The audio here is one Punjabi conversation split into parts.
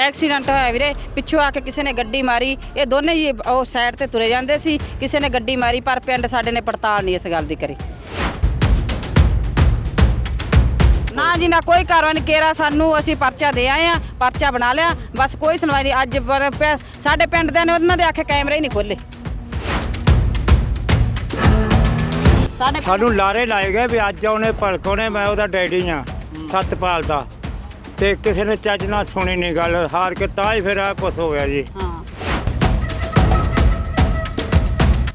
ਐਕਸੀਡੈਂਟ ਹੋਇਆ ਵੀਰੇ ਪਿੱਛੋਂ ਆ ਕੇ ਕਿਸੇ ਨੇ ਗੱਡੀ ਮਾਰੀ ਇਹ ਦੋਨੇ ਹੀ ਉਹ ਸਾਈਡ ਤੇ ਤੁਰੇ ਜਾਂਦੇ ਸੀ ਕਿਸੇ ਨੇ ਗੱਡੀ ਮਾਰੀ ਪਰ ਪਿੰਡ ਸਾਡੇ ਨੇ ਪੜਤਾਲ ਨਹੀਂ ਇਸ ਗੱਲ ਦੀ ਕਰੀ। ਨਾ ਜੀ ਨਾ ਕੋਈ ਕਾਰਵਾਈ ਨਹੀਂ ਕੇਰਾ ਸਾਨੂੰ ਅਸੀਂ ਪਰਚਾ ਦੇ ਆਏ ਆ ਪਰਚਾ ਬਣਾ ਲਿਆ ਬਸ ਕੋਈ ਸੁਣਵਾਈ ਨਹੀਂ। ਅੱਜ ਪਰ- ਪਿਆ- ਸਾਡੇ ਪਿੰਡ ਦੇ ਨੇ ਉਹਨਾਂ ਦੇ ਆਖੇ ਕੈਮਰੇ ਹੀ ਨਹੀਂ ਖੋਲੇ ਸਾਡੇ ਸਾਨੂੰ ਲਾਰੇ ਲਾਏ ਗਏ ਵੀ ਅੱਜ ਉਹਨੇ ਭਲਕੋਨੇ ਮੈਂ ਉਹਦਾ ਡੈਡੀ ਆ ਸਤਪਾਲ ਦਾ। ਤੇ ਕਿਸੇ ਨੇ ਚੱਜ ਨਾਲ ਸੁਣੀ ਨਹੀਂ ਗੱਲ ਹਾਰ ਕੇ ਤਾਂ ਹੀ ਫਿਰ ਆ ਕੁਛ ਹੋ ਗਿਆ ਜੀ। ਹਾਂ।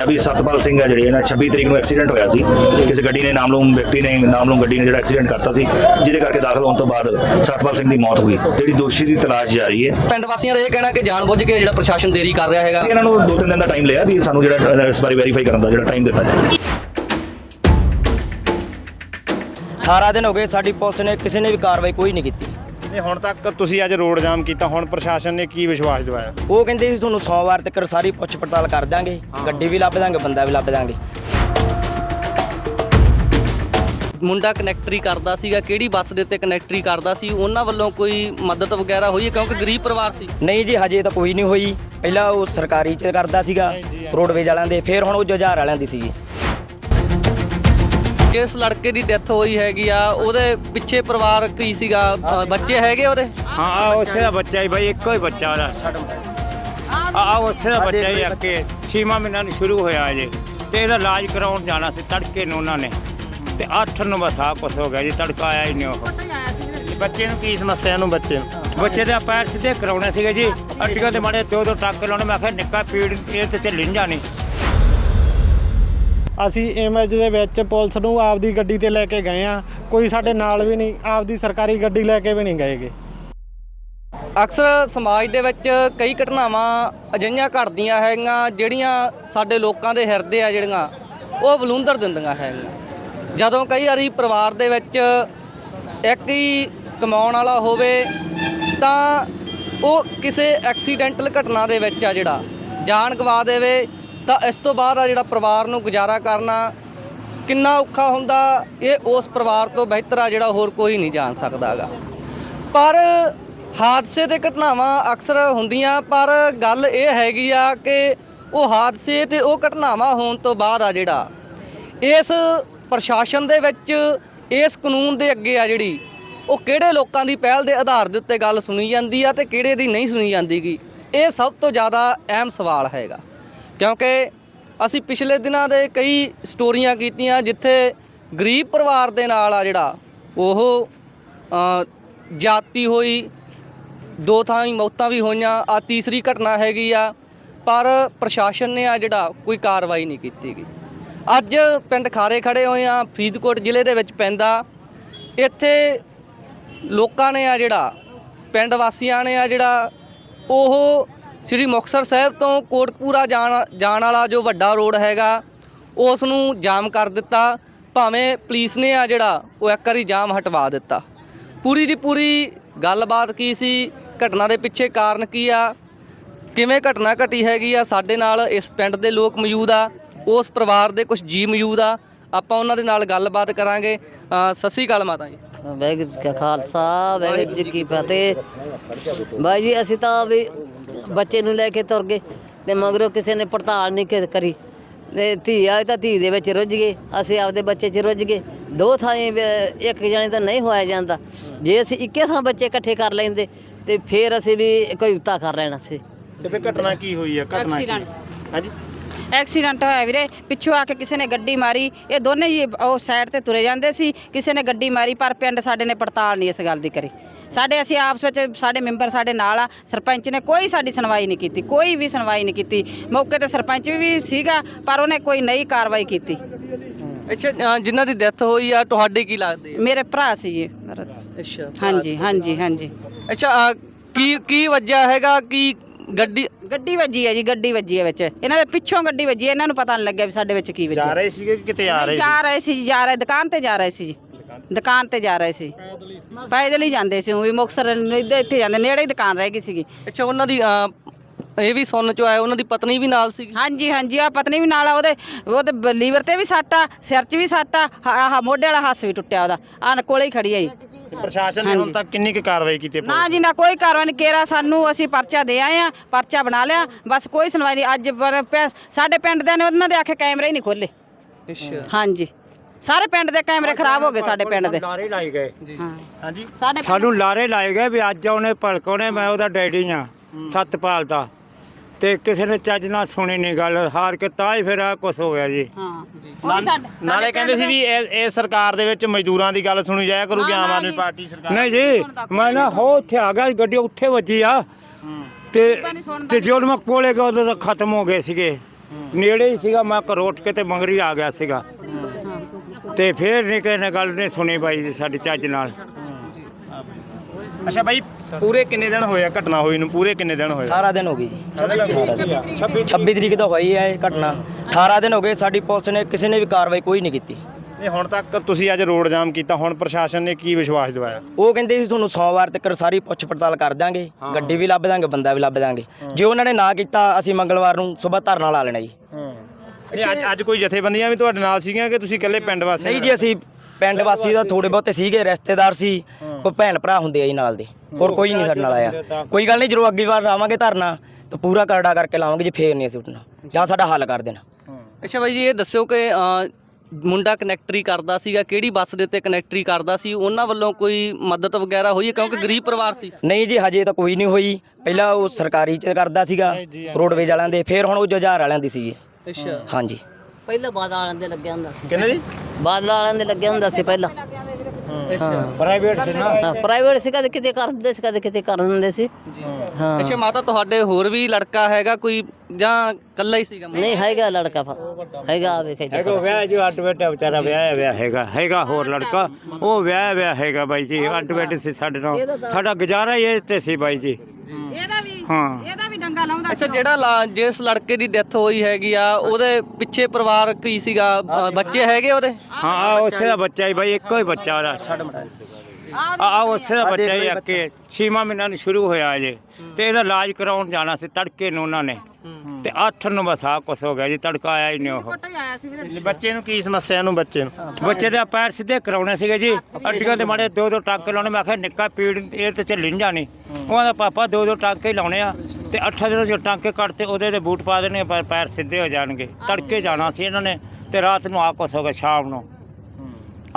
ਅਭੀ ਸਤਪਾਲ ਸਿੰਘ ਹੈ ਜਿਹੜੇ ਨਾ 26 ਤਰੀਕ ਨੂੰ ਐਕਸੀਡੈਂਟ ਹੋਇਆ ਸੀ। ਕਿਸੇ ਗੱਡੀ ਨੇ ਨਾਮਲੂਮ ਵਿਅਕਤੀ ਨੇ ਨਾਮਲੂਮ ਗੱਡੀ ਨੇ ਜਿਹੜਾ ਐਕਸੀਡੈਂਟ ਕਰਤਾ ਸੀ ਜਿਹਦੇ ਕਰਕੇ ਦਾਖਲ ਹੋਣ ਤੋਂ ਬਾਅਦ ਸਤਪਾਲ ਸਿੰਘ ਦੀ ਮੌਤ ਹੋਈ। ਜਿਹੜੀ ਦੋਸ਼ੀ ਦੀ ਤਲਾਸ਼ ਜਾਰੀ ਹੈ। ਪਿੰਡ ਵਾਸੀਆਂ ਦਾ ਇਹ ਕਹਿਣਾ ਕਿ ਜਾਣਬੁੱਝ ਕੇ ਜਿਹੜਾ ਪ੍ਰਸ਼ਾਸਨ ਦੇਰੀ ਕਰ ਰਿਹਾ ਹੈਗਾ। ਅਸੀਂ ਇਹਨਾਂ ਨੂੰ ਦੋ ਤਿੰਨ ਦਿਨ ਦਾ ਟਾਈਮ ਲਿਆ ਵੀ ਸਾਨੂੰ ਜਿਹੜਾ ਇਸ ਬਾਰੇ ਵੈਰੀਫਾਈ ਕਰਨ ਦਾ ਜਿਹੜਾ ਟਾਈਮ ਦਿੱਤਾ ਜਾਵੇ। 18 ਦਿਨ ਹੋ ਗਏ ਸਾਡੀ ਪੁਲਿਸ ਨੇ ਕਿਸੇ ਨੇ ਵੀ ਕਾਰਵਾਈ ਕੋਈ ਨਹੀਂ ਕੀਤੀ। ਨਹੀਂ ਹੁਣ ਤੱਕ ਤੁਸੀਂ ਅੱਜ ਰੋਡ ਜਾਮ ਕੀਤਾ ਹੁਣ ਪ੍ਰਸ਼ਾਸਨ ਨੇ ਕੀ ਵਿਸ਼ਵਾਸ ਦਿਵਾਇਆ? ਉਹ ਕਹਿੰਦੇ ਸੀ ਤੁਹਾਨੂੰ ਸੋਮਵਾਰ ਤੱਕ ਸਾਰੀ ਪੁੱਛ ਪੜਤਾਲ ਕਰ ਦਾਂਗੇ ਗੱਡੀ ਵੀ ਲੱਭ ਦਾਂਗੇ ਬੰਦਾ ਵੀ ਲੱਭ ਦਾਂਗੇ ਮੁੰਡਾ ਕਨੈਕਟਰੀ ਕਰਦਾ ਸੀਗਾ ਕਿਹੜੀ ਬੱਸ ਦੇ ਉੱਤੇ ਕਨੈਕਟਰੀ ਕਰਦਾ ਸੀ ਉਹਨਾਂ ਵੱਲੋਂ ਕੋਈ ਮਦਦ ਵਗੈਰਾ ਹੋਈ ਹੈ? ਕਿਉਂਕਿ ਗਰੀਬ ਪਰਿਵਾਰ ਸੀ। ਨਹੀਂ ਜੀ ਹਜੇ ਤਾਂ ਕੋਈ ਨਹੀਂ ਹੋਈ। ਪਹਿਲਾਂ ਉਹ ਸਰਕਾਰੀ ਚ ਕਰਦਾ ਸੀਗਾ ਰੋਡਵੇਜ ਵਾਲਿਆਂ ਦੇ ਫਿਰ ਹੁਣ ਉਹ ਜੁਝਾਰ ਵਾਲਿਆਂ ਦੀ ਸੀਗੀ। ਜਿਸ ਲੜਕੇ ਦੀ ਡੈਥ ਹੋਈ ਹੈਗੀ ਆ ਉਹਦੇ ਪਿੱਛੇ ਪਰਿਵਾਰ ਕੀ ਸੀਗਾ? ਅ, ਬੱਚੇ ਹੈਗੇ ਉਹਦੇ? ਹਾਂ ਆ ਉਸੇ ਦਾ ਬੱਚਾ ਹੀ ਬਾਈ ਇੱਕੋ ਹੀ ਬੱਚਾ ਉਹਦਾ। ਆ ਆ ਉਸੇ ਦਾ ਬੱਚਾ ਹੀ ਅੱਕੇ ਛੇਵਾਂ ਮਹੀਨਾ ਨੂੰ ਸ਼ੁਰੂ ਹੋਇਆ ਜੇ ਤੇ ਇਹਦਾ ਇਲਾਜ ਕਰਾਉਣ ਜਾਣਾ ਸੀ ਤੜਕੇ ਨੂੰ ਉਹਨਾਂ ਨੇ। ਤੇ 8 ਨੂੰ ਬਸ ਆ ਕੁਛ ਹੋ ਗਿਆ ਜੀ ਤੜਕਾ ਆਇਆ ਹੀ ਨਹੀਂ ਉਹ। ਬੱਚੇ ਨੂੰ ਕੀ ਸਮੱਸਿਆ ਨੂੰ ਬੱਚੇ ਨੂੰ? ਬੱਚੇ ਦੇ ਪੈਰ ਸਿੱਧੇ ਕਰਾਉਣੇ ਸੀਗੇ ਜੀ। ਅੱਡੀਆਂ ਤੇ ਮਾੜੇ ਦੋ ਦੋ ਟੱਕ ਲਾਉਣੇ ਮੈਂ ਕਿਹਾ ਨਿੱਕਾ ਪੀੜ ਇਹ ਤੇ ਨਹੀਂ ਜਾਣੀ। ਅਸੀਂ ਇਮੇਜ ਦੇ ਵਿੱਚ ਪੁਲਿਸ ਨੂੰ ਆਪਦੀ ਗੱਡੀ ਤੇ ਲੈ ਕੇ ਗਏ ਆ। ਕੋਈ ਸਾਡੇ ਨਾਲ ਵੀ ਨਹੀਂ, ਆਪਦੀ ਸਰਕਾਰੀ ਗੱਡੀ ਲੈ ਕੇ ਵੀ ਨਹੀਂ ਗਏਗੇ। ਅਕਸਰ ਸਮਾਜ ਦੇ ਵਿੱਚ ਕਈ ਘਟਨਾਵਾਂ ਅਜਿਹੀਆਂ ਘਟਦੀਆਂ ਹੈਗੀਆਂ, ਜਿਹੜੀਆਂ ਸਾਡੇ ਲੋਕਾਂ ਦੇ ਹਿਰਦੇ ਆ ਜਿਹੜੀਆਂ, ਉਹ ਬਲੂੰਦਰ ਦਿੰਦੀਆਂ ਹੈਗੀਆਂ। ਜਦੋਂ ਕਈ ਵਾਰੀ ਪਰਿਵਾਰ ਦੇ ਵਿੱਚ ਇੱਕ ਹੀ ਕਮਾਉਣ ਵਾਲਾ ਹੋਵੇ, ਤਾਂ ਉਹ ਕਿਸੇ ਐਕਸੀਡੈਂਟਲ ਘਟਨਾ ਦੇ ਵਿੱਚ ਆ ਜਿਹੜਾ, ਜਾਨ ਗਵਾ ਦੇਵੇ ਤਾਂ ਇਸ ਤੋਂ ਬਾਅਦ ਆ ਜਿਹੜਾ ਪਰਿਵਾਰ ਨੂੰ ਗੁਜ਼ਾਰਾ ਕਰਨਾ ਕਿੰਨਾ ਔਖਾ ਹੁੰਦਾ, ਇਹ ਉਸ ਪਰਿਵਾਰ ਤੋਂ ਬਿਹਤਰ ਆ ਜਿਹੜਾ ਹੋਰ ਕੋਈ ਨਹੀਂ ਜਾਣ ਸਕਦਾਗਾ। ਪਰ ਹਾਦਸੇ ਤੇ ਘਟਨਾਵਾਂ ਅਕਸਰ ਹੁੰਦੀਆਂ, ਪਰ ਗੱਲ ਇਹ ਹੈਗੀ ਆ ਕਿ ਉਹ ਹਾਦਸੇ ਤੇ ਉਹ ਘਟਨਾਵਾਂ ਹੋਣ ਤੋਂ ਬਾਅਦ ਆ ਜਿਹੜਾ, ਇਸ ਪ੍ਰਸ਼ਾਸਨ ਦੇ ਵਿੱਚ, ਇਸ ਕਾਨੂੰਨ ਦੇ ਅੱਗੇ ਆ ਜਿਹੜੀ, ਉਹ ਕਿਹੜੇ ਲੋਕਾਂ ਦੀ ਪਹਿਲ ਦੇ ਆਧਾਰ ਦੇ ਉੱਤੇ ਗੱਲ ਸੁਣੀ ਜਾਂਦੀ ਆ ਤੇ ਕਿਹੜੇ ਦੀ ਨਹੀਂ ਸੁਣੀ ਜਾਂਦੀਗੀ, ਇਹ ਸਭ ਤੋਂ ਜ਼ਿਆਦਾ ਅਹਿਮ ਸਵਾਲ ਹੈਗਾ। ਕਿਉਂਕਿ ਅਸੀਂ ਪਿਛਲੇ ਦਿਨਾਂ ਦੇ ਕਈ ਸਟੋਰੀਆਂ ਕੀਤੀਆਂ ਜਿੱਥੇ ਗਰੀਬ ਪਰਿਵਾਰ ਦੇ ਨਾਲ ਆ ਜਿਹੜਾ, ਉਹ ਜਾਤੀ ਹੋਈ, ਦੋ ਥਾਂ ਹੀ ਮੌਤਾਂ ਵੀ ਹੋਈਆਂ ਆ ਤੀਸਰੀ ਘਟਨਾ ਹੈਗੀ ਆ, ਪਰ ਪ੍ਰਸ਼ਾਸਨ ਨੇ ਆ ਜਿਹੜਾ ਕੋਈ ਕਾਰਵਾਈ ਨਹੀਂ ਕੀਤੀ ਗਈ। ਅੱਜ ਪਿੰਡ ਖਾਰੇ ਖੜੇ ਹੋਏ ਆ, ਫਰੀਦਕੋਟ ਜ਼ਿਲ੍ਹੇ ਦੇ ਵਿੱਚ ਪੈਂਦਾ, ਇੱਥੇ ਲੋਕਾਂ ਨੇ ਆ ਜਿਹੜਾ, ਪਿੰਡ ਵਾਸੀਆਂ ਨੇ ਆ ਜਿਹੜਾ, ਉਹ ਸ੍ਰੀ ਮੁਕਤਸਰ ਸਾਹਿਬ ਤੋਂ ਕੋਟਕਪੂਰਾ ਜਾਣ ਜਾਣ ਵਾਲਾ ਜੋ ਵੱਡਾ ਰੋਡ ਹੈਗਾ ਉਸ ਨੂੰ ਜਾਮ ਕਰ ਦਿੱਤਾ। ਭਾਵੇਂ ਪੁਲਿਸ ਨੇ ਆ ਜਿਹੜਾ ਉਹ ਇੱਕ ਵਾਰੀ ਜਾਮ ਹਟਵਾ ਦਿੱਤਾ। ਪੂਰੀ ਦੀ ਪੂਰੀ ਗੱਲਬਾਤ ਕੀ ਸੀ? ਘਟਨਾ ਦੇ ਪਿੱਛੇ ਕਾਰਨ ਕੀ ਆ? ਕਿਵੇਂ ਘਟਨਾ ਘਟੀ ਹੈਗੀ ਆ? ਸਾਡੇ ਨਾਲ ਇਸ ਪਿੰਡ ਦੇ ਲੋਕ ਮੌਜੂਦ ਆ। ਉਸ ਪਰਿਵਾਰ ਦੇ ਕੁਝ ਜੀ ਮੌਜੂਦ ਆ। ਆਪਾਂ ਉਹਨਾਂ ਦੇ ਨਾਲ ਗੱਲਬਾਤ ਕਰਾਂਗੇ। ਅ, ਸਤਿ ਸ਼੍ਰੀ ਅਕਾਲ ਮਾਤਾ ਜੀ। ਵਾਹਿਗੁਰੂ ਜੀ ਕਾ ਖਾਲਸਾ ਵਾਹਿਗੁਰੂ ਜੀ ਕੀ ਫਤਿਹ। ਬਾਈ ਜੀ ਅਸੀਂ ਤਾਂ ਵੀ ਬੱਚੇ ਨੂੰ ਲੈ ਕੇ ਤੁਰ ਗਏ ਤੇ ਮਗਰੋਂ ਕਿਸੇ ਨੇ ਪੜਤਾਲ ਨਹੀਂ ਕਿ- ਕਰੀ। ਤੇ ਧੀ ਆਏ ਤਾਂ ਧੀ ਦੇ ਵਿੱਚ ਰੁੱਝ ਗਏ ਅਸੀਂ ਆਪਦੇ ਬੱਚੇ 'ਚ ਰੁੱਝ ਗਏ। ਦੋ ਥਾਂ ਇੱਕ ਜਣੇ ਤਾਂ ਨਹੀਂ ਹੋਇਆ ਜਾਂਦਾ। ਜੇ ਅਸੀਂ ਇੱਕੇ ਥਾਂ ਬੱਚੇ ਇਕੱਠੇ ਕਰ ਲੈਂਦੇ ਤੇ ਫਿਰ ਅਸੀਂ ਵੀ ਕੋਈ ਉਤਾ ਕਰ ਲੈਣਾ ਸੀ। ਤੇ ਫਿਰ ਘਟਨਾ ਕੀ ਹੋਈ ਹੈ ਘਟਨਾ ਕੀ। ਹਾਂਜੀ। ਐਕਸੀਡੈਂਟ ਹੋਇਆ ਵੀਰੇ ਪਿੱਛੋਂ ਆ ਕੇ ਕਿਸੇ ਨੇ ਗੱਡੀ ਮਾਰੀ ਇਹ ਦੋਨੇ ਹੀ ਉਹ ਸਾਈਡ ਤੇ ਤੁਰੇ ਜਾਂਦੇ ਸੀ ਕਿਸੇ ਨੇ ਗੱਡੀ ਮਾਰੀ ਪਰ ਪਿੰਡ ਸਾਡੇ ਨੇ ਪੜਤਾਲ ਨਹੀਂ ਇਸ ਗੱਲ ਦੀ ਕਰੀ। ਸਾਡੇ ਅਸੀਂ ਆਪਸ ਵਿੱਚ ਸਾਡੇ ਮੈਂਬਰ ਸਾਡੇ ਨਾਲ ਆ ਸਰਪੰਚ ਨੇ ਕੋਈ ਸਾਡੀ ਸੁਣਵਾਈ ਨਹੀਂ ਕੀਤੀ ਕੋਈ ਵੀ ਸੁਣਵਾਈ ਨਹੀਂ ਕੀਤੀ। ਮੌਕੇ ਤੇ ਸਰਪੰਚ ਵੀ ਸੀਗਾ ਪਰ ਉਹਨੇ ਕੋਈ ਨਈ ਕਾਰਵਾਈ ਕੀਤੀ। ਅੱਛਾ ਅ, ਜਿਨ੍ਹਾਂ ਦੀ ਡੈਥ ਹੋਈ ਆ ਤੁਹਾਡੇ ਕੀ ਲੱਗਦੇ ਆ? ਮੇਰੇ ਭਰਾ ਸੀ ਜੀ ਮੇਰਾ- ਅੱਛਾ ਹਾਂਜੀ ਹਾਂਜੀ ਹਾਂਜੀ। ਅੱਛਾ ਅ, ਕੀ ਕੀ ਵਜ੍ਹਾ ਹੈਗਾ ਕਿ ਗੱਡੀ ਗੱਡੀ ਵੱਜੀ ਹੈ ਜੀ ਗੱਡੀ ਵੱਜੀ ਹੈ ਵਿੱਚ। ਇਹਨਾਂ ਦੇ ਪਿੱਛੋਂ ਗੱਡੀ ਵੱਜੀ ਹੈ, ਇਹਨਾਂ ਨੂੰ ਪਤਾ ਨਹੀਂ ਲੱਗਿਆ ਵੀ ਸਾਡੇ ਵਿੱਚ ਕੀ ਜਾ ਵੱਜਿਆ ਰਹੇ ਸੀਗੇ ਕਿ ਕਿਤੇ ਆ ਰਹੇ ਸੀ? ਜਾ ਰਹੇ ਸੀ ਜੀ ਜਾ ਰਹੇ ਦੁਕਾਨ ਤੇ ਜਾ ਰਹੇ ਸੀ ਜੀ। ਦੁਕਾਨ ਤੇ? ਜਾ ਰਹੇ ਸੀ। ਪੈਦਲ ਹੀ ਜਾਂਦੇ ਸੀ ਉਹ ਵੀ ਮੁਕਸਰ ਇੱਧਰ ਇੱਥੇ ਜਾਂਦੇ ਨੇੜੇ ਹੀ ਦੁਕਾਨ ਰਹਿ ਗਈ ਸੀਗੀ। ਅੱਛਾ ਉਹਨਾਂ ਦੀ ਇਹ ਵੀ ਸੁਣਨ ਚ ਆਇਆ ਉਹਨਾਂ ਦੀ ਪਤਨੀ ਵੀ ਨਾਲ ਸੀਗੀ? ਹਾਂਜੀ ਹਾਂਜੀ ਆ ਪਤਨੀ ਵੀ ਨਾਲ ਆ ਉਹਦੇ ਉਹਦੇ ਲੀਵਰ ਤੇ ਵੀ ਸੱਟ ਆ ਸਿਰ 'ਚ ਵੀ ਸੱਟ ਆ ਆਹ ਮੋਢੇ ਵਾਲਾ ਹੱਸ ਵੀ ਟੁੱਟਿਆ ਉਹਦਾ। ਆ ਕੋਲੇ ਹੀ ਖੜੀ ਆ ਜੀ। ਪ੍ਰਸ਼ਾਸਨ ਨੇ ਹੁਣ ਤੱਕ ਕਿੰਨੀ ਕੁ ਕਾਰਵਾਈ ਕੀਤੀ ਹੈ ਪੁਲਿਸ ਨਾ ਜੀ ਨਾ ਕੋਈ ਕਾਰਵਾਈ ਨਹੀਂ ਕੇਰਾ ਸਾਨੂੰ ਅਸੀਂ ਪਰਚਾ ਦੇ ਆਏ ਆ ਪਰਚਾ ਬਣਾ ਲਿਆ। ਬਸ ਕੋਈ ਸੁਣਵਾਈ ਨਹੀਂ ਅੱਜ ਪਰ- ਪੈ- ਸਾਡੇ ਪਿੰਡ ਦੇ ਨੇ ਉਹਨਾਂ ਦੇ ਆਖੇ ਕੈਮਰੇ ਹੀ ਨਹੀਂ ਖੋਲੇ ਅੱਛਾ। ਹਾਂਜੀ। ਸਾਰੇ ਪਿੰਡ ਦੇ ਕੈਮਰੇ ਖਰਾਬ ਹੋ ਗਏ ਸਾਡੇ ਪਿੰਡ ਦੇ। ਲਾਰੇ ਲਾਏ ਗਏ। ਹਾਂ। ਹਾਂਜੀ। ਸਾਡੇ ਸਾਨੂੰ ਲਾਰੇ ਲਾਏ ਗਏ ਵੀ ਅੱਜ ਉਹਨੇ ਭਲਕੋ ਨੇ ਮੈਂ ਉਹਦਾ ਡੈਡੀ ਆ ਸਤਪਾਲ ਦਾ। ਤੇ ਕਿਸੇ ਨੇ ਚੱਜ ਨਾਲ ਸੁਣੀ ਨਹੀਂ ਗੱਲ ਹਾਰ ਕੇ ਤਾਂ ਹੀ ਫਿਰ ਆ ਕੁਛ ਹੋ ਗਿਆ ਜੀ। ਹਾਂ। ਸਾਡੇ ਨਾਲੇ ਕਹਿੰਦੇ ਸੀ ਵੀ ਇਹ ਇਹ ਸਰਕਾਰ ਦੇ ਵਿੱਚ ਮਜ਼ਦੂਰਾਂ ਦੀ ਗੱਲ ਸੁਣੀ ਜਾਇਆ ਕਰੂਗੀ ਆਮ ਆਦਮੀ ਪਾਰਟੀ ਸਰਕਾਰ ਨਹੀਂ ਜੀ ਮੈਂ ਨਾ ਹੋ ਉੱਥੇ ਆ ਗਿਆ ਗੱਡੀ ਉੱਥੇ ਵੱਜੀ ਆ। ਤੇ ਤੇ ਜਦੋਂ ਮੈਂ ਕੋਲੇ ਗਿਆ ਉਦੋਂ ਤਾਂ ਖਤਮ ਹੋ ਗਏ ਸੀਗੇ। ਨੇੜੇ ਹੀ ਸੀਗਾ ਮੈਂ ਉੱਠ ਕੇ ਤੇ ਮੰਗਰੀ ਆ ਗਿਆ ਸੀਗਾ। ਤੇ ਫਿਰ ਨਹੀਂ ਕਿਸੇ ਨੇ ਗੱਲ ਨਹੀਂ ਸੁਣੀ ਬਾਈ ਜੀ ਸਾਡੀ ਚੱਜ ਨਾਲ। ਅੱਛਾ ਬਾਈ ਪੂਰੇ ਕਿੰਨੇ ਦਿਨ ਹੋਏ ਆ ਘਟਨਾ ਹੋਈ ਨੂੰ? ਪੂਰੇ ਕਿੰਨੇ ਦਿਨ ਹੋਏ 18 ਦਿਨ ਹੋ ਗਏ। ਜੀ 26 ਤਰੀਕ। ਤੋਂ ਹੋਈ ਹੈ ਇਹ ਘਟਨਾ। 18 ਦਿਨ ਹੋ ਗਏ ਸਾਡੀ ਪੁਲਿਸ ਨੇ ਕਿਸੇ ਨੇ ਵੀ ਕਾਰਵਾਈ ਕੋਈ ਨਹੀਂ ਕੀਤੀ। ਨਹੀਂ ਹੁਣ ਤੱਕ ਤੁਸੀਂ ਅੱਜ ਰੋਡ ਜਾਮ ਕੀਤਾ ਹੁਣ ਪ੍ਰਸ਼ਾਸਨ ਨੇ ਕੀ ਵਿਸ਼ਵਾਸ ਦਿਵਾਇਆ? ਉਹ ਕਹਿੰਦੇ ਸੀ ਤੁਹਾਨੂੰ ਸੋਮਵਾਰ ਤੱਕ ਸਾਰੀ ਪੁੱਛ ਪੜਤਾਲ ਕਰ ਦਾਂਗੇ ਗੱਡੀ ਵੀ ਲੱਭ ਦਾਂਗੇ ਬੰਦਾ ਵੀ ਲੱਭ ਦਾਂਗੇ। ਜੇ ਉਹਨਾਂ ਨੇ ਨਾ ਕੀਤਾ ਅਸੀਂ ਮੰਗਲਵਾਰ ਨੂੰ ਸਵੇਰ ਧਰਨਾ ਲਾ ਲੈਣਾ ਜੀ। ਨਹੀਂ ਅੱਜ ਅੱਜ ਕੋਈ ਜਥੇਬੰਦੀਆਂ ਵੀ ਤੁਹਾਡੇ ਨਾਲ ਸੀਗੀਆਂ ਕਿ ਤੁਸੀਂ ਇਕੱਲੇ ਪਿੰਡ ਵਾਸੀ ਨਹੀਂ ਜੀ ਅਸੀਂ ਪਿੰਡ ਵਾਸੀ ਦਾ ਥੋੜੇ ਬਹੁਤੇ ਸੀਗੇ ਰਿਸ਼ਤੇਦਾਰ ਸੀ। ਕੋਈ ਭੈਣ ਭਰਾ ਹੁੰਦੇ ਆ ਜੀ ਨਾਲ ਦੇ। ਹੋਰ ਕੋਈ ਨਹੀਂ ਸਾਡੇ ਨਾਲ ਆਇਆ। ਕੋਈ ਗੱਲ ਨਹੀਂ ਜਦੋਂ ਅੱਗੇ ਵਾਰ ਆਵਾਂਗੇ ਧਰਨਾ ਤਾਂ ਪੂਰਾ ਕਰੜਾ ਕਰਕੇ ਲਾਵਾਂਗੇ ਜੀ ਫੇਰ ਨਹੀਂ ਅਸੀਂ ਉੱਠਣਾ। ਜਾਂ ਸਾਡਾ ਹੱਲ ਕਰ ਦੇਣਾ। ਅੱਛਾ ਬਾਈ ਜੀ ਇਹ ਦੱਸਿਓ ਕਿ ਮੁੰਡਾ ਕਨੈਕਟਰੀ ਕਰਦਾ ਸੀਗਾ ਕਿਹੜੀ ਬੱਸ ਦੇ ਉੱਤੇ ਕਨੈਕਟਰੀ ਕਰਦਾ ਸੀ? ਉਹਨਾਂ ਵੱਲੋਂ ਕੋਈ ਮਦਦ ਵਗੈਰਾ ਹੋਈ ਹੈ? ਕਿਉਂਕਿ ਗਰੀਬ ਪਰਿਵਾਰ ਸੀ। ਨਹੀਂ। ਜੀ ਹਜੇ ਤਾਂ ਕੋਈ ਨਹੀਂ ਹੋਈ। ਪਹਿਲਾਂ ਉਹ ਸਰਕਾਰੀ ਚ ਕਰਦਾ ਸੀਗਾ ਰੋਡਵੇਜ ਵਾਲਿਆਂ ਦੇ ਫਿਰ ਹੁਣ ਉਹ ਜੁਝਾਰ ਵਾਲਿਆਂ ਦੀ ਸੀਗੀ। ਅੱਛਾ। ਹਾਂਜੀ। ਪਹਿਲਾਂ ਬਾਦਲ ਵਾਲਿਆਂ ਦੇ ਲੱਗਿਆ ਹੁੰਦਾ ਸੀ। ਕਹਿੰਦੇ ਜੀ? ਬਾਦਲ ਵਾਲਿਆਂ ਦੇ ਲੱਗਿਆ ਹੁੰਦਾ ਸੀ ਪਹਿਲਾਂ। ਪ੍ਰਾਈਵੇਟ ਸੀ ਨਾ? ਹਾਂ ਪ੍ਰਾਈਵੇਟ ਸੀ ਕਦੇ ਕਿਤੇ ਕਰ ਦਿੰਦੇ ਸੀ ਕਦੇ ਕਿਤੇ ਕਰ ਦਿੰਦੇ ਸੀ। ਹਾਂ। ਅੱਛਾ ਮਾਤਾ ਤੁਹਾਡੇ ਹੋਰ ਵੀ ਲੜਕਾ ਹੈਗਾ ਕੋਈ ਜਾਂ ਇਕੱਲਾ ਹੀ ਸੀਗਾ ਨਹੀਂ ਹੈਗਾ ਲੜਕਾ ਹੈਗਾ ਵੇਖ ਇੱਥੇ ਹੈਗਾ ਵਿਆਹ ਜੋ ਅੱਡ ਬੇਟਾ ਵਿਚਾਰਾ ਵਿਆਹ ਵਿਆਹ ਹੈਗਾ। ਹੈਗਾ ਹੋਰ ਲੜਕਾ ਉਹ ਵਿਆਹ ਵਿਆਹ ਹੈਗਾ ਬਾਈ ਜੀ ਅੱਡ ਬੇਟੇ ਸੀ ਸਾਡੇ ਨਾਲ। ਸਾਡਾ ਗੁਜ਼ਾਰਾ ਹੀ ਇਹ ਤੇ ਸੀ ਬਾਈ ਜੀ। ਇਹਦਾ ਵੀ ਹਾਂ ਡੰਗਾ ਲਾਉਂਦਾ ਅੱਛਾ ਜਿਹੜਾ ਲਾ- ਜਿਸ ਲੜਕੇ ਦੀ ਡੈਥ ਹੋਈ ਹੈਗੀ ਆ ਉਹਦੇ ਪਿੱਛੇ ਪਰਿਵਾਰ ਕੀ ਸੀਗਾ? ਅ, ਬੱਚੇ ਹੈਗੇ ਉਹਦੇ? ਹਾਂ ਆ ਉਸੇ ਦਾ ਬੱਚਾ ਹੀ ਬਾਈ ਇੱਕੋ ਹੀ ਬੱਚਾ ਉਹਦਾ। ਆ ਉਸੇ ਦਾ ਬੱਚਾ ਹੀ ਅੱਕੇ ਛੇਵਾਂ ਮਹੀਨਾ ਨੂੰ ਸ਼ੁਰੂ ਹੋਇਆ ਜੇ। ਤੇ ਇਹਦਾ ਇਲਾਜ ਕਰਾਉਣ ਜਾਣਾ ਸੀ ਤੜਕੇ ਨੂੰ ਉਹਨਾਂ ਨੇ। ਤੇ 8 ਨੂੰ ਬਸ ਆ ਕੁਛ ਹੋ ਗਿਆ ਜੀ ਤੜਕਾ ਆਇਆ ਹੀ ਨਹੀਂ ਉਹ। ਆਇਆ ਸੀ ਵੀਰੇ ਬੱਚੇ ਨੂੰ ਕੀ ਸਮੱਸਿਆ ਨੂੰ ਬੱਚੇ ਨੂੰ? ਬੱਚੇ ਦੇ ਪੈਰ ਸਿੱਧੇ ਕਰਾਉਣੇ ਸੀਗੇ ਜੀ ਅੱਡੀਆਂ ਦੇ ਮਾੜੇ ਦੋ ਦੋ ਟਾਂਕੇ ਲਾਉਣੇ ਮੈਂ ਆਖਿਆ ਨਿੱਕਾ ਪੀੜ ਇਹ ਤੇ ਚੱਲੀ ਨਹੀਂ ਜਾਣੀ। ਉਹਨਾਂ ਦਾ ਪਾਪਾ ਦੋ ਦੋ ਟਾਂਕੇ ਹੀ ਲਾਉਣੇ ਆ। ਤੇ ਅੱਠਾਂ ਦੇ ਜੋ ਟਾਂਕੇ ਕੱਟਤੇ ਉਹਦੇ ਦੇ ਬੂਟ ਪਾ ਦੇਣੇ ਪਰ ਪੈਰ ਸਿੱਧੇ ਹੋ ਜਾਣਗੇ। ਤੜਕੇ ਜਾਣਾ ਸੀ ਇਹਨਾਂ ਨੇ ਤੇ ਰਾਤ ਨੂੰ ਆ ਕੁਛ ਹੋ ਗਿਆ ਸ਼ਾਮ ਨੂੰ।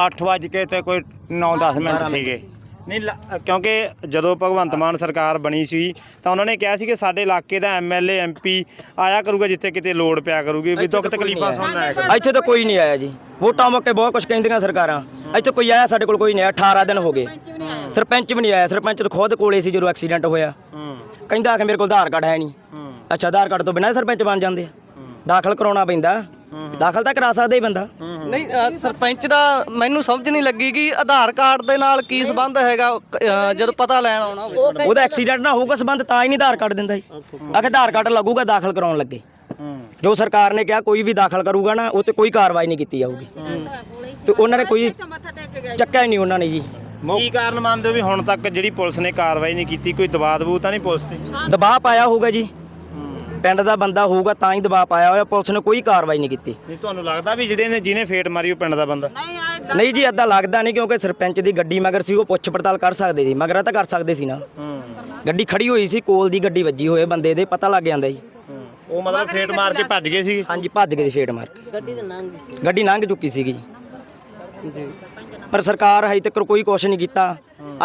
8 ਵਜੇ ਕੇ ਤੇ ਕੋਈ 9-10 ਮਿੰਟ ਸੀਗੇ। ਨਹੀਂ ਲ- ਕਿਉਂਕਿ ਜਦੋਂ ਭਗਵੰਤ ਮਾਨ ਸਰਕਾਰ ਬਣੀ ਸੀ ਤਾਂ ਉਹਨਾਂ ਨੇ ਕਿਹਾ ਸੀ ਕਿ ਸਾਡੇ ਇਲਾਕੇ ਦਾ ਐਮਐਲਏ ਐਮਪੀ ਆਇਆ ਕਰੂਗਾ ਜਿੱਥੇ ਕਿਤੇ ਲੋੜ ਪਿਆ ਕਰੂਗੀ ਵੀ ਦੁੱਖ ਤਕਲੀਫਾਂ ਸੁਣਨ ਆਇਆ। ਕਰੂਗਾ। ਇੱਥੇ ਤਾਂ ਕੋਈ ਨਹੀਂ ਆਇਆ ਜੀ। ਵੋਟਾਂ ਮੌਕੇ ਬਹੁਤ ਕੁਝ ਕਹਿੰਦੀਆਂ ਸਰਕਾਰਾਂ। ਇੱਥੇ ਕੋਈ ਆਇਆ ਸਾਡੇ ਕੋਲ ਕੋਈ ਨਹੀਂ ਆਇਆ। 18 ਦਿਨ ਹੋ ਗਏ। ਸਰਪੰਚ ਵੀ ਨਹੀਂ ਆਇਆ। ਸਰਪੰਚ ਤਾਂ ਖੁਦ ਕੋਲੇ ਸੀ ਜਦੋਂ ਐਕਸੀਡੈਂਟ ਹੋਇਆ। ਹੂੰ। ਕਹਿੰਦਾ ਕਿ ਮੇਰੇ ਕੋਲ ਆਧਾਰ ਕਾਰਡ ਹੈ ਨਹੀਂ। ਹੂੰ। ਅੱਛਾ ਆਧਾਰ ਕਾਰਡ ਤੋਂ ਬਿਨਾਂ ਸਰਪੰਚ ਬਣ ਜਾਂਦੇ ਆ। ਦਾਖਲ ਕਰਾਉਣਾ ਪੈਂਦਾ। ਦਾਖਲ ਤਾਂ ਕਰਾ ਸਕਦਾ ਹੀ ਬੰਦਾ। ਨਹੀਂ ਅ, ਸਰਪੰਚ ਦਾ ਮੈਨੂੰ ਸਮਝ ਨਹੀਂ ਲੱਗੀ ਕਿ ਆਧਾਰ ਕਾਰਡ ਦੇ ਨਾਲ ਕੀ ਸੰਬੰਧ ਹੈਗਾ ਅ, ਜਦੋਂ ਪਤਾ ਲੈਣ ਆਉਣਾ ਹੋਵੇ। ਉਹਦਾ ਐਕਸੀਡੈਂਟ ਨਾ ਹੋਊਗਾ ਸੰਬੰਧ ਤਾਂ ਹੀ ਨਹੀਂ ਆਧਾਰ ਕਾਰਡ ਦਿੰਦਾ ਜੀ। ਆਖੇ ਆਧਾਰ ਕਾਰਡ ਲੱਗੂਗਾ ਦਾਖਲ ਕਰਾਉਣ ਲੱਗੇ। ਜੋ ਸਰਕਾਰ ਨੇ ਕਿਹਾ ਕੋਈ ਵੀ ਦਾਖਲ ਕਰੂਗਾ ਨਾ ਉਹ ਤੇ ਕੋਈ ਕਾਰਵਾਈ ਨਹੀਂ ਕੀਤੀ ਜਾਊਗੀ। ਤੇ ਉਹਨਾਂ ਨੇ ਕੋਈ ਚੱਕਿਆ ਹੀ ਨਹੀਂ ਉਹਨਾਂ ਨੇ ਜੀ। ਕੀ ਕਾਰਨ ਮੰਨਦੇ ਹੋ ਵੀ ਹੁਣ ਤੱਕ ਜਿਹੜੀ ਪੁਲਿਸ ਨੇ ਕਾਰਵਾਈ ਨਹੀਂ ਕੀਤੀ ਕੋਈ ਦਬਾਅ ਦਬੂ ਤਾਂ ਨਹੀਂ ਪੁਲਿਸ ਤੇ? ਦਬਾਅ ਪਾਇਆ ਹੋਊਗਾ ਜੀ। ਪਿੰਡ ਦਾ ਬੰਦਾ ਹੋਊਗਾ ਤਾਂ ਹੀ ਦਬਾਅ ਪਾਇਆ ਹੋਇਆ ਪੁਲਿਸ ਨੇ ਕੋਈ ਕਾਰਵਾਈ ਨਹੀਂ ਕੀਤੀ। ਨਹੀਂ ਤੁਹਾਨੂੰ ਲੱਗਦਾ ਵੀ ਜਿਹੜੇ ਨੇ ਜਿਹਨੇ ਫੇਟ ਮਾਰੀ ਉਹ ਪਿੰਡ ਦਾ ਬੰਦਾ? ਨਹੀਂ ਜੀ ਏਦਾਂ ਲੱਗਦਾ ਨਹੀਂ ਕਿਉਂਕਿ ਸਰਪੰਚ ਦੀ ਗੱਡੀ ਮਗਰ ਸੀ ਉਹ ਪੁੱਛ ਪੜਤਾਲ ਕਰ ਸਕਦੇ ਸੀ ਮਗਰ ਤਾਂ ਕਰ ਸਕਦੇ ਸੀ ਨਾ। ਹੂੰ। ਗੱਡੀ ਖੜੀ ਹੋਈ ਸੀ ਕੋਲ ਦੀ ਗੱਡੀ ਵੱਜੀ ਹੋਏ ਬੰਦੇ ਦੇ ਪਤਾ ਲੱਗ ਜਾਂਦਾ ਜੀ। ਹੂੰ। ਉਹ ਮਤਲਬ ਫੇਟ ਮਾਰ ਕੇ ਭੱਜ ਗਏ ਸੀ? ਹਾਂਜੀ ਭੱਜ ਗਏ ਸੀ ਫੇਟ ਮਾਰ ਕੇ। ਗੱਡੀ ਤੇ ਲੰਘ ਗਈ ਸੀ। ਗੱਡੀ ਲੰਘ ਚੁੱਕੀ ਸੀਗੀ ਜੀ। ਪਰ ਸਰਕਾਰ ਹਜੇ ਤੱਕ ਕੋਈ ਕੁਛ ਨਹੀਂ ਕੀਤਾ।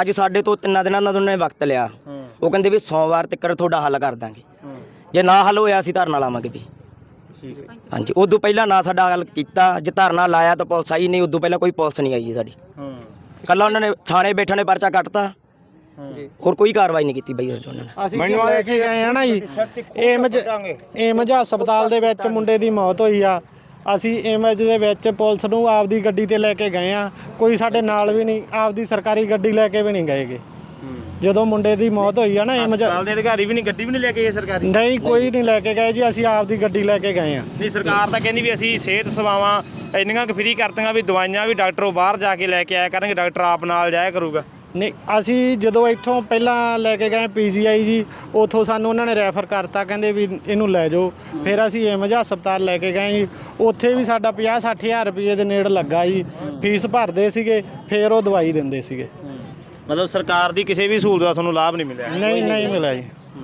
ਅੱਜ ਸਾਡੇ ਤੋਂ ਤਿੰਨਾਂ ਦਿਨਾਂ ਦਾ ਉਹਨਾਂ ਨੇ ਵਕਤ ਲਿਆ। ਉਹ ਕਹਿੰਦੇ ਵੀ ਸੋਮਵਾਰ ਤੱਕ ਤੁਹਾਡਾ ਹੱਲ ਕਰ ਦਾਂਗੇ। ਜੇ ਨਾ ਹੱਲ ਹੋਇਆ ਅਸੀਂ ਧਰਨਾ ਲਾਵਾਂਗੇ ਵੀ। ਠੀਕ ਹੈ। ਹਾਂਜੀ ਉਦੋਂ ਪਹਿਲਾਂ ਨਾ ਸਾਡਾ ਹੱਲ ਕੀਤਾ ਜੇ ਧਰਨਾ ਲਾਇਆ ਤਾਂ ਪੁਲਿਸ ਆਈ ਨਹੀਂ ਉਦੋਂ ਪਹਿਲਾਂ ਕੋਈ ਪੁਲਿਸ ਨਹੀਂ ਆਈ ਜੀ ਸਾਡੀ। ਹੂੰ। ਕੱਲਾ ਉਹਨਾਂ ਨੇ ਥਾਣੇ ਬੈਠਣ ਨੇ ਪਰਚਾ ਕੱਟਤਾ। ਹੋਰ ਕੋਈ ਕਾਰਵਾਈ ਨਹੀਂ ਕੀਤੀ ਬਈ ਉਹਨਾਂ ਨੇ। ਅਸੀਂ ਜਦੋਂ ਲੈ ਕੇ ਗਏ ਆ ਨਾ ਜੀ ਏਮਜ ਏਮਜ ਹਸਪਤਾਲ ਦੇ ਵਿੱਚ ਮੁੰਡੇ ਦੀ ਮੌਤ ਹੋਈ ਆ। ਅਸੀਂ ਏਮਜ ਦੇ ਵਿੱਚ ਪੁਲਿਸ ਨੂੰ ਆਪਦੀ ਗੱਡੀ ਤੇ ਲੈ ਕੇ ਗਏ ਆ। ਕੋਈ ਸਾਡੇ ਨਾਲ ਵੀ ਨਹੀਂ ਆਪਦੀ ਸਰਕਾਰੀ ਗੱਡੀ ਲੈ ਕੇ ਵੀ ਨਹੀਂ ਗਏਗੇ। ਜਦੋਂ ਮੁੰਡੇ ਦੀ ਮੌਤ ਹੋਈ ਆ ਨਾ ਏਮਜ ਹਸਪਤਾਲ ਦੇ ਅਧਿਕਾਰੀ ਵੀ ਨਹੀਂ ਗੱਡੀ ਵੀ ਨਹੀਂ ਲੈ ਕੇ ਗਏ ਸਰਕਾਰੀ? ਨਹੀਂ ਕੋਈ ਨਹੀਂ ਲੈ ਕੇ ਗਏ ਜੀ ਅਸੀਂ ਆਪਦੀ ਗੱਡੀ ਲੈ ਕੇ ਗਏ ਆ। ਨਹੀਂ ਸਰਕਾਰ ਤਾਂ ਕਹਿੰਦੀ ਵੀ ਅਸੀਂ ਸਿਹਤ ਸੇਵਾਵਾਂ ਇੰਨੀਆਂ ਕੁ ਫ੍ਰੀ ਕਰਤੀਆਂ ਵੀ ਦਵਾਈਆਂ ਵੀ ਡਾਕਟਰੋਂ ਬਾਹਰ ਜਾ ਕੇ ਲੈ ਕੇ ਆਇਆ ਕਰਨਗੇ ਡਾਕਟਰ ਆਪ ਨਾਲ ਜਾਇਆ ਕਰੂਗਾ। ਨਹੀਂ ਅਸੀਂ ਜਦੋਂ ਇੱਥੋਂ ਪਹਿਲਾਂ ਲੈ ਕੇ ਗਏ ਪੀਜੀਆਈ ਜੀ ਉਥੋਂ ਸਾਨੂੰ ਉਹਨਾਂ ਨੇ ਰੈਫਰ ਕਰਤਾ ਕਹਿੰਦੇ ਵੀ ਇਹਨੂੰ ਲੈ ਜਾਓ। ਫਿਰ ਅਸੀਂ ਏਮਜ ਹਸਪਤਾਲ ਲੈ ਕੇ ਗਏ ਜੀ ਉੱਥੇ ਵੀ ਸਾਡਾ 50 ਹਜ਼ਾਰ ਰੁਪਏ ਦੇ ਨੇੜ ਲੱਗਾ ਜੀ। ਫੀਸ ਭਰਦੇ ਸੀਗੇ ਫਿਰ ਉਹ ਦਵਾਈ ਦਿੰਦੇ ਸੀਗੇ। ਮਤਲਬ ਸਰਕਾਰ ਦੀ ਕਿਸੇ ਵੀ ਸਹੂਲਤ ਦਾ ਤੁਹਾਨੂੰ ਲਾਭ ਨਹੀਂ ਮਿਲਿਆ। ਨਹੀਂ ਨਹੀਂ ਮਿਲਿਆ ਜੀ।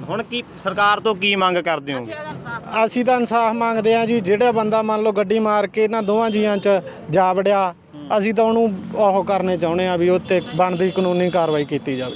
ਹੁਣ ਕੀ ਸਰਕਾਰ ਤੋਂ ਕੀ ਮੰਗ ਕਰਦੇ ਹੋ? ਅਸੀਂ ਤਾਂ ਇਨਸਾਫ ਮੰਗਦੇ ਆ ਜੀ ਜਿਹੜਾ ਬੰਦਾ ਮੰਨ ਲਓ ਗੱਡੀ ਮਾਰ ਕੇ ਇਹਨਾਂ ਦੋਵਾਂ ਜੀਆਂ 'ਚ ਜਾ ਵੜਿਆ ਅਸੀਂ ਤਾਂ ਉਹਨੂੰ ਉਹ ਕਰਨੇ ਚਾਹੁੰਦੇ ਆ ਵੀ ਉੱਤੇ ਬਣਦੀ ਕਾਨੂੰਨੀ ਕਾਰਵਾਈ ਕੀਤੀ ਜਾਵੇ।